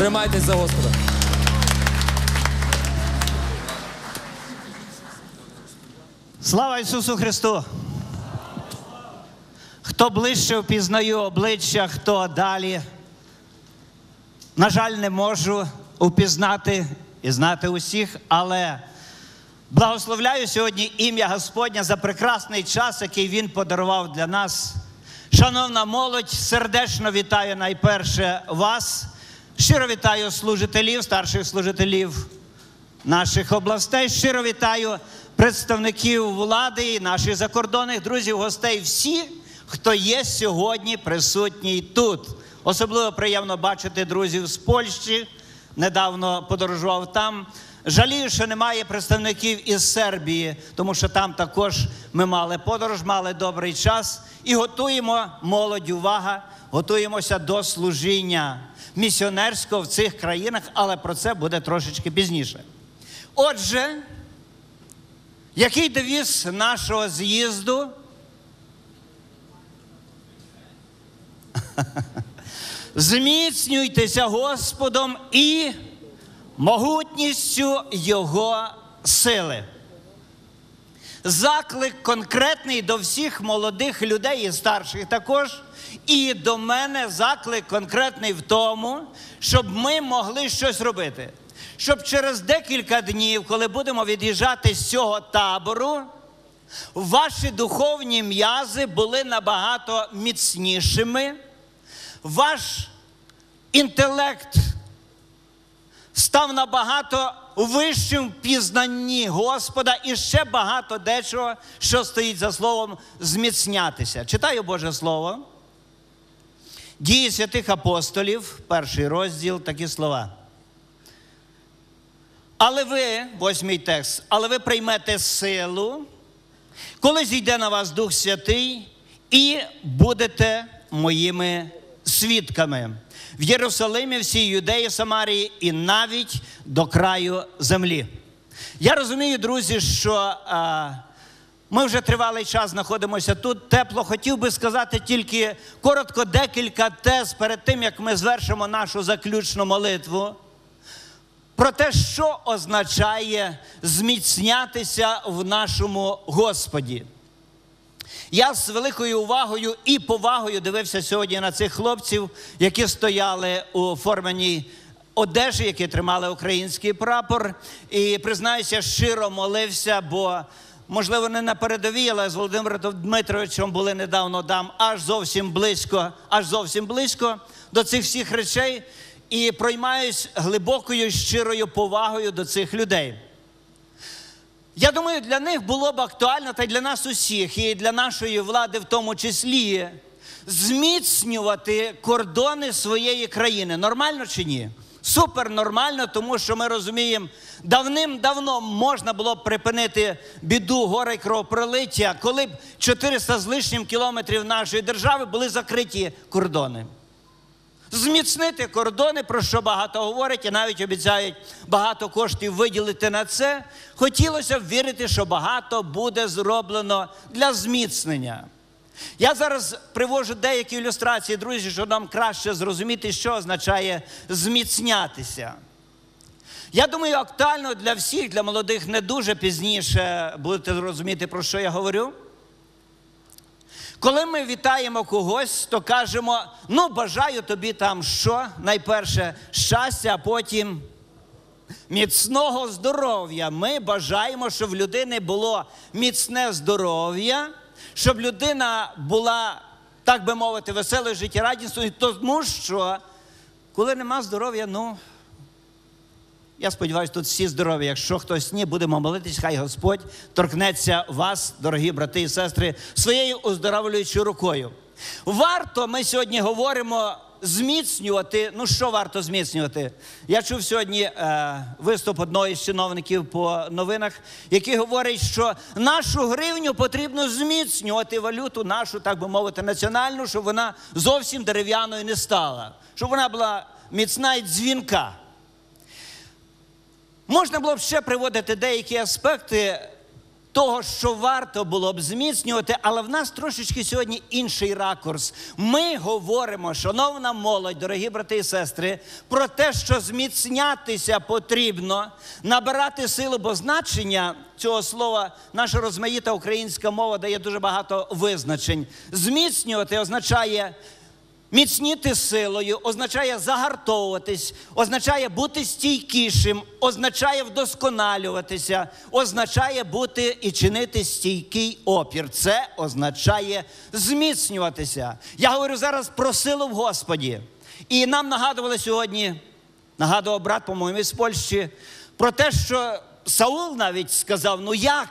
Тримайтесь за Господа. Слава Ісусу Христу! Хто ближче впізнаю обличчя, хто далі. На жаль, не можу упізнати і знати усіх, але благословляю сьогодні ім'я Господня за прекрасний час, який Він подарував для нас. Шановна молодь, сердечно вітаю найперше вас. Щиро вітаю служителів, старших служителів наших областей. Щиро вітаю представників влади і наших закордонних друзів, гостей, всі, хто є сьогодні присутній тут. Особливо приємно бачити друзів з Польщі. Недавно подорожував там. Жалію, що немає представників із Сербії, тому що там також ми мали подорож, мали добрий час і готуємо молодь, увага, готуємося до служіння місіонерського в цих країнах, але про це буде трошечки пізніше. Отже, який девіз нашого з'їзду? Зміцнюйтеся Господом і могутністю Його сили. Заклик конкретний до всіх молодих людей і старших також. І до мене заклик конкретний в тому, щоб ми могли щось робити. Щоб через декілька днів, коли будемо від'їжджати з цього табору, ваші духовні м'язи були набагато міцнішими, ваш інтелект став набагато вищим в пізнанні Господа і ще багато дечого, що стоїть за словом зміцнятися. Читаю Боже Слово. Дії святих апостолів, перший розділ, такі слова. Але ви, восьмий текст, але ви приймете силу, коли зійде на вас Дух Святий, і будете моїми свідками в Єрусалимі, всій Юдеї, Самарії і навіть до краю землі. Я розумію, друзі, що а, ми вже тривалий час знаходимося тут. Тепло хотів би сказати тільки коротко декілька тез перед тим, як ми звершимо нашу заключну молитву. Про те, що означає зміцнятися в нашому Господі. Я з великою увагою і повагою дивився сьогодні на цих хлопців, які стояли у форменій одежі, які тримали український прапор. І признаюся, щиро молився, бо, можливо, не на передовій, але з Володимиром Дмитровичем були недавно там аж зовсім близько, аж зовсім близько до цих всіх речей. І проймаюсь глибокою щирою повагою до цих людей. Я думаю, для них було б актуально, та й для нас усіх, і для нашої влади в тому числі, зміцнювати кордони своєї країни. Нормально чи ні? Супер нормально, тому що ми розуміємо, давним-давно можна було б припинити біду горе кровопролиття, коли б 400 з лишнім кілометрів нашої держави були закриті кордони. Зміцнити кордони, про що багато говорять, і навіть обіцяють багато коштів виділити на це. Хотілося б вірити, що багато буде зроблено для зміцнення. Я зараз привожу деякі ілюстрації, друзі, щоб нам краще зрозуміти, що означає зміцнятися. Я думаю, актуально для всіх, для молодих не дуже пізніше будете розуміти, про що я говорю. Коли ми вітаємо когось, то кажемо: ну, бажаю тобі там що? Найперше щастя, а потім міцного здоров'я. Ми бажаємо, щоб в людини було міцне здоров'я, щоб людина була, так би мовити, веселою життєрадісною, тому що коли нема здоров'я, ну. Я сподіваюся, тут всі здорові. Якщо хтось ні, будемо молитись, хай Господь торкнеться вас, дорогі брати і сестри, своєю оздоровлюючою рукою. Варто, ми сьогодні говоримо, зміцнювати. Ну, що варто зміцнювати? Я чув сьогодні е, виступ одного із чиновників по новинах, який говорить, що нашу гривню потрібно зміцнювати валюту, нашу, так би мовити, національну, щоб вона зовсім дерев'яною не стала, щоб вона була міцна і дзвінка. Можна було б ще приводити деякі аспекти того, що варто було б зміцнювати, але в нас трошечки сьогодні інший ракурс. Ми говоримо, шановна молодь, дорогі брати і сестри, про те, що зміцнятися потрібно, набирати силу, бо значення цього слова, наша розмаїта українська мова дає дуже багато визначень. Зміцнювати означає Міцніти силою означає загартовуватись, означає бути стійкішим, означає вдосконалюватися, означає бути і чинити стійкий опір. Це означає зміцнюватися. Я говорю зараз про силу в Господі. І нам нагадували сьогодні, нагадував брат, по-моєму, із Польщі, про те, що Саул навіть сказав: ну як?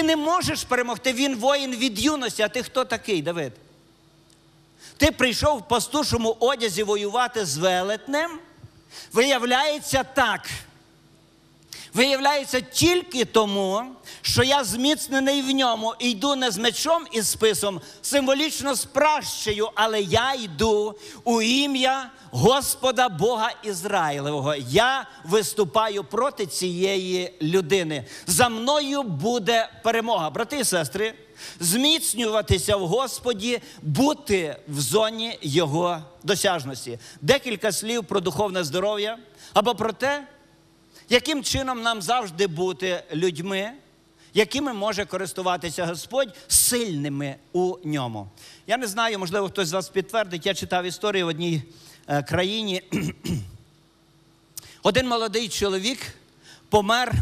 Ти не можеш перемогти, він воїн від юності, а ти хто такий, Давид? Ти прийшов в пастушому одязі воювати з велетнем? Виявляється так. Виявляється тільки тому, що я зміцнений в ньому і йду не з мечом і списом, символічно з пращею, але я йду у ім'я Господа Бога Ізраїлевого. Я виступаю проти цієї людини. За мною буде перемога. Брати і сестри, зміцнюватися в Господі, бути в зоні Його досяжності. Декілька слів про духовне здоров'я або про те, яким чином нам завжди бути людьми, якими може користуватися Господь сильними у ньому. Я не знаю, можливо, хтось з вас підтвердить. Я читав історію в одній е, країні. Один молодий чоловік помер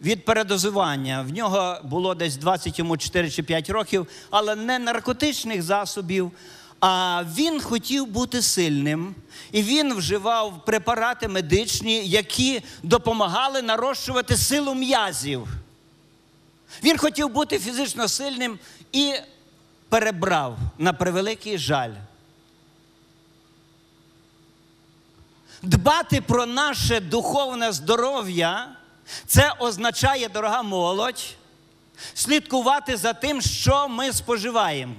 від передозування. В нього було десь 24 чи 5 років, але не наркотичних засобів. А він хотів бути сильним, і він вживав препарати медичні, які допомагали нарощувати силу м'язів. Він хотів бути фізично сильним і перебрав на превеликий жаль. Дбати про наше духовне здоров'я це означає, дорога молодь, слідкувати за тим, що ми споживаємо.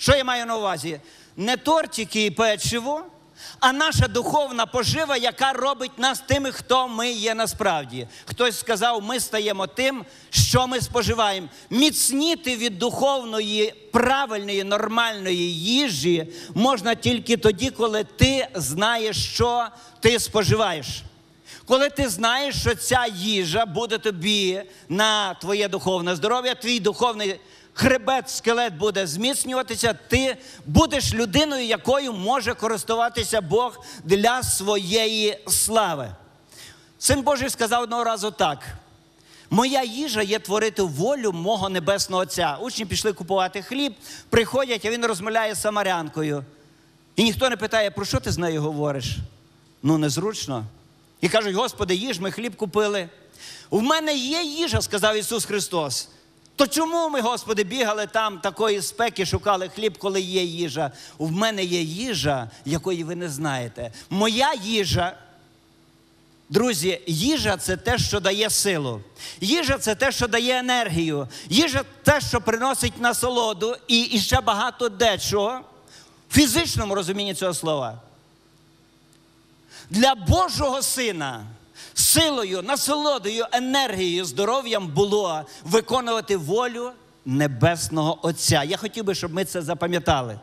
Що я маю на увазі? Не тортики і печиво, а наша духовна пожива, яка робить нас тими, хто ми є насправді. Хтось сказав, ми стаємо тим, що ми споживаємо. Міцніти від духовної, правильної, нормальної їжі можна тільки тоді, коли ти знаєш, що ти споживаєш. Коли ти знаєш, що ця їжа буде тобі на твоє духовне здоров'я, твій духовний хребет, скелет буде зміцнюватися, ти будеш людиною, якою може користуватися Бог для своєї слави. Син Божий сказав одного разу так: моя їжа є творити волю мого небесного Отця. Учні пішли купувати хліб, приходять, а він розмовляє з самарянкою. І ніхто не питає, про що ти з нею говориш? Ну, незручно. І кажуть, Господи, їж, ми хліб купили. У мене є їжа, сказав Ісус Христос. То чому ми, Господи, бігали там такої спеки, шукали хліб, коли є їжа? У мене є їжа, якої ви не знаєте. Моя їжа, друзі, їжа це те, що дає силу. Їжа це те, що дає енергію. Їжа те, що приносить насолоду і, і ще багато дечого в фізичному розумінні цього слова. Для Божого сина силою, насолодою, енергією, здоров'ям було виконувати волю Небесного Отця. Я хотів би, щоб ми це запам'ятали.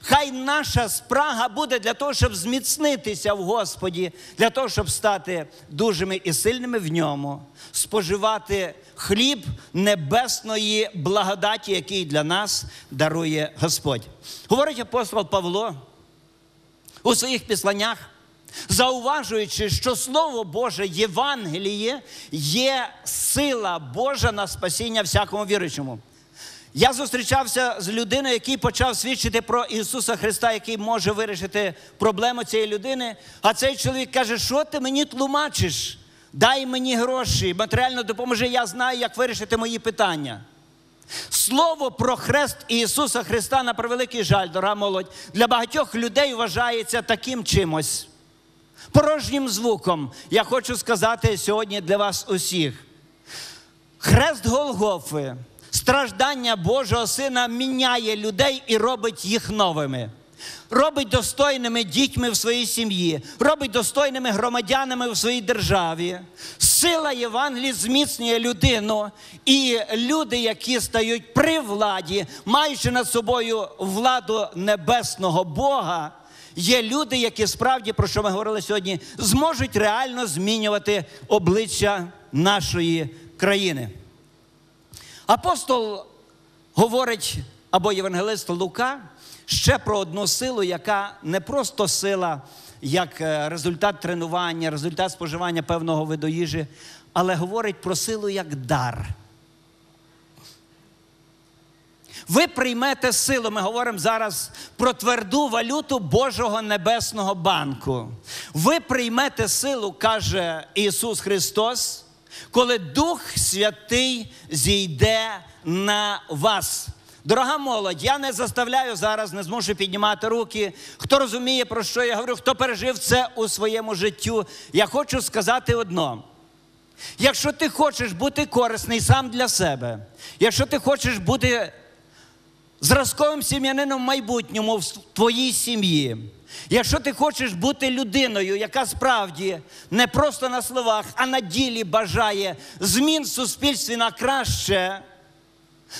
Хай наша спрага буде для того, щоб зміцнитися в Господі, для того, щоб стати дужими і сильними в ньому, споживати хліб небесної благодаті, який для нас дарує Господь. Говорить апостол Павло у своїх післаннях зауважуючи, що Слово Боже, Євангеліє є сила Божа на спасіння всякому віруючому. Я зустрічався з людиною, який почав свідчити про Ісуса Христа, який може вирішити проблему цієї людини. А цей чоловік каже, що ти мені тлумачиш? Дай мені гроші, матеріально допоможи, я знаю, як вирішити мої питання. Слово про хрест Ісуса Христа на превеликий жаль, дорога молодь, для багатьох людей вважається таким чимось порожнім звуком. Я хочу сказати сьогодні для вас усіх. Хрест Голгофи, страждання Божого Сина міняє людей і робить їх новими. робить достойними дітьми в своїй сім'ї, робить достойними громадянами в своїй державі. Сила Євангелії зміцнює людину, і люди, які стають при владі, маючи над собою владу небесного Бога. Є люди, які справді, про що ми говорили сьогодні, зможуть реально змінювати обличчя нашої країни. Апостол говорить або євангелист Лука ще про одну силу, яка не просто сила, як е, результат тренування, результат споживання певного виду їжі, але говорить про силу як дар. Ви приймете силу. Ми говоримо зараз про тверду валюту Божого Небесного банку. Ви приймете силу, каже Ісус Христос, коли Дух Святий зійде на вас. Дорога молодь, я не заставляю зараз, не змушу піднімати руки. Хто розуміє, про що я говорю, хто пережив це у своєму життю, я хочу сказати одно. Якщо ти хочеш бути корисний сам для себе, якщо ти хочеш бути зразковим сім'янином в майбутньому в твоїй сім'ї. Якщо ти хочеш бути людиною, яка справді не просто на словах, а на ділі бажає змін в суспільстві на краще,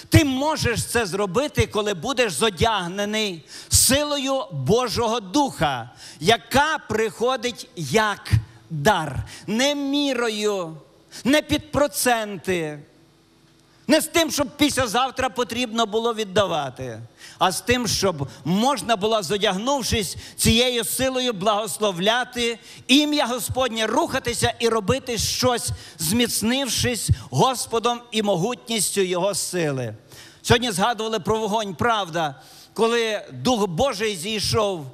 ти можеш це зробити, коли будеш зодягнений силою Божого Духа, яка приходить як дар, не мірою, не під проценти. Не з тим, щоб післязавтра потрібно було віддавати, а з тим, щоб можна було, зодягнувшись цією силою, благословляти ім'я Господнє, рухатися і робити щось, зміцнившись Господом і могутністю Його сили. Сьогодні згадували про вогонь, правда, коли Дух Божий зійшов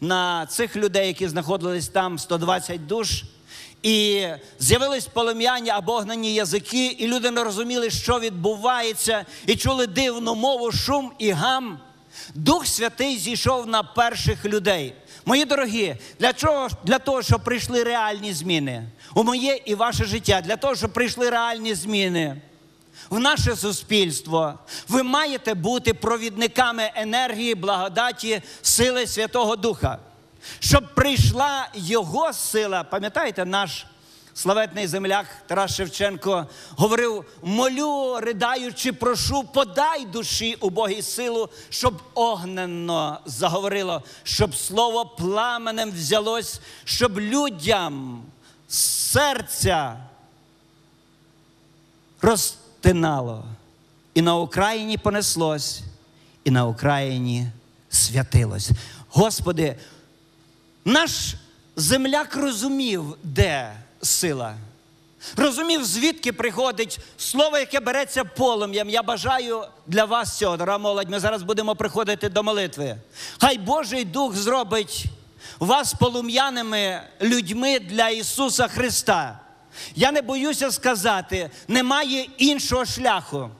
на цих людей, які знаходились там, 120 душ. І з'явились полум'яні або огнені язики, і люди не розуміли, що відбувається, і чули дивну мову, шум і гам. Дух Святий зійшов на перших людей. Мої дорогі, для чого? Для того, щоб прийшли реальні зміни у моє і ваше життя, для того, щоб прийшли реальні зміни в наше суспільство. Ви маєте бути провідниками енергії, благодаті, сили Святого Духа щоб прийшла Його сила. Пам'ятаєте, наш славетний земляк Тарас Шевченко говорив: молю, ридаючи, прошу, подай душі убогій силу, щоб огненно заговорило, щоб слово пламенем взялось, щоб людям серця розтинало. І на Україні понеслось, і на Україні святилось. Господи, наш земляк розумів, де сила. Розумів, звідки приходить слово, яке береться полум'ям. Я бажаю для вас цього, дорога молодь. Ми зараз будемо приходити до молитви. Хай Божий Дух зробить вас полум'яними людьми для Ісуса Христа. Я не боюся сказати, немає іншого шляху.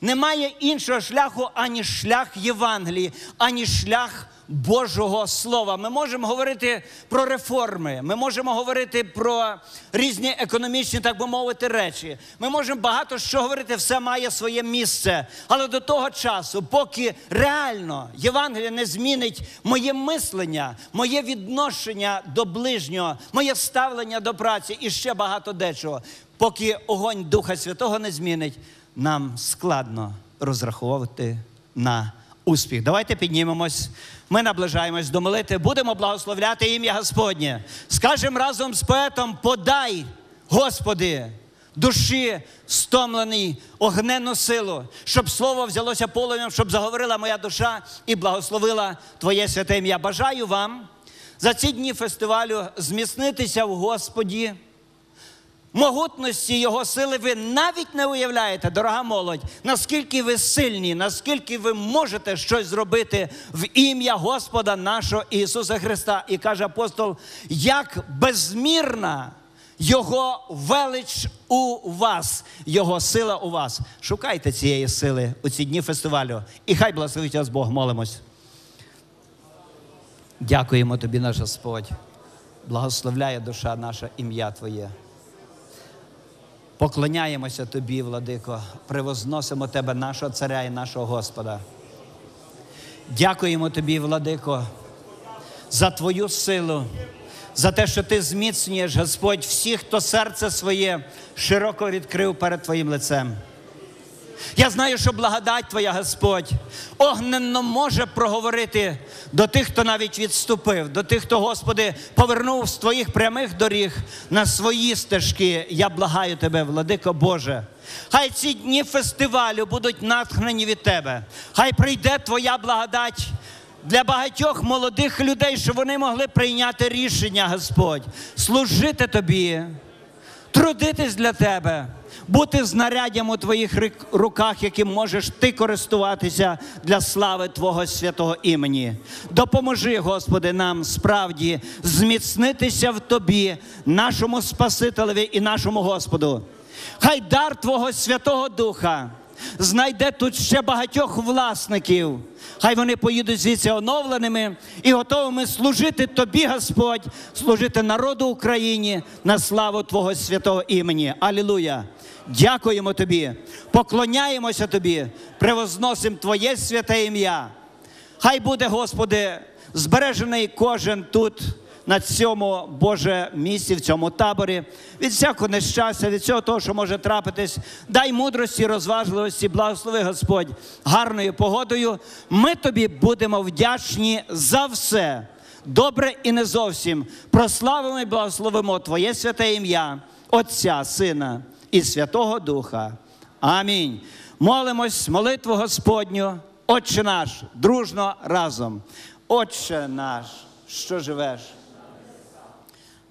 Немає іншого шляху, ані шлях Євангелії, ані шлях Божого Слова. Ми можемо говорити про реформи, ми можемо говорити про різні економічні, так би мовити, речі. Ми можемо багато що говорити, все має своє місце. Але до того часу, поки реально Євангелія не змінить моє мислення, моє відношення до ближнього, моє ставлення до праці і ще багато дечого, поки огонь Духа Святого не змінить, нам складно розраховувати на успіх. Давайте піднімемось. Ми наближаємось до молитви, будемо благословляти ім'я Господнє. Скажемо разом з поетом: подай, Господи, душі стомлений, огненну силу, щоб слово взялося полум'ям, щоб заговорила моя душа і благословила Твоє святе ім'я. Бажаю вам за ці дні фестивалю зміцнитися в Господі могутності Його сили ви навіть не уявляєте, дорога молодь, наскільки ви сильні, наскільки ви можете щось зробити в ім'я Господа нашого Ісуса Христа. І каже апостол, як безмірна Його велич у вас, Його сила у вас. Шукайте цієї сили у ці дні фестивалю. І хай благословить вас Бог, молимось. Дякуємо тобі, наш Господь. Благословляє душа наша ім'я Твоє. Поклоняємося Тобі, владико, превозносимо Тебе, нашого Царя і нашого Господа. Дякуємо тобі, владико, за твою силу, за те, що ти зміцнюєш, Господь, всіх, хто серце своє широко відкрив перед Твоїм лицем. Я знаю, що благодать Твоя, Господь, огненно може проговорити до тих, хто навіть відступив, до тих, хто, Господи, повернув з Твоїх прямих доріг на свої стежки. Я благаю Тебе, владико Боже. Хай ці дні фестивалю будуть натхнені від Тебе. Хай прийде Твоя благодать для багатьох молодих людей, щоб вони могли прийняти рішення, Господь, служити Тобі, трудитись для тебе, бути знаряддям у твоїх руках, яким можеш ти користуватися для слави Твого святого імені. Допоможи, Господи, нам справді зміцнитися в Тобі, нашому Спасителеві і нашому Господу. Хай дар Твого Святого Духа знайде тут ще багатьох власників. Хай вони поїдуть звідси оновленими і готовими служити тобі, Господь, служити народу Україні на славу Твого святого імені. Алілуя! Дякуємо тобі, поклоняємося тобі, превозносимо Твоє святе ім'я. Хай буде, Господи, збережений кожен тут, на цьому Боже місці, в цьому таборі, від всякого нещастя, від всього того, що може трапитись. Дай мудрості, розважливості, благослови Господь гарною погодою. Ми тобі будемо вдячні за все. Добре і не зовсім. Прославимо і благословимо Твоє святе ім'я, Отця, Сина і Святого Духа. Амінь. Молимось, молитву Господню, Отче наш, дружно разом. Отче наш, що живеш,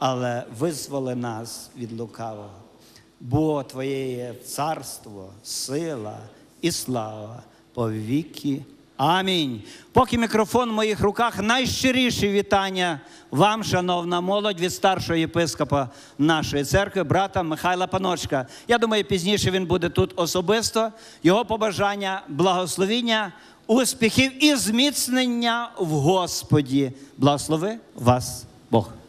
але визволи нас від лукавого. Бо Твоє є царство, сила і слава по віки. Амінь. Поки мікрофон в моїх руках, найщиріші вітання вам, шановна молодь, від старшого єпископа нашої церкви, брата Михайла Паночка. Я думаю, пізніше він буде тут особисто. Його побажання, благословіння, успіхів і зміцнення в Господі. Благослови вас Бог.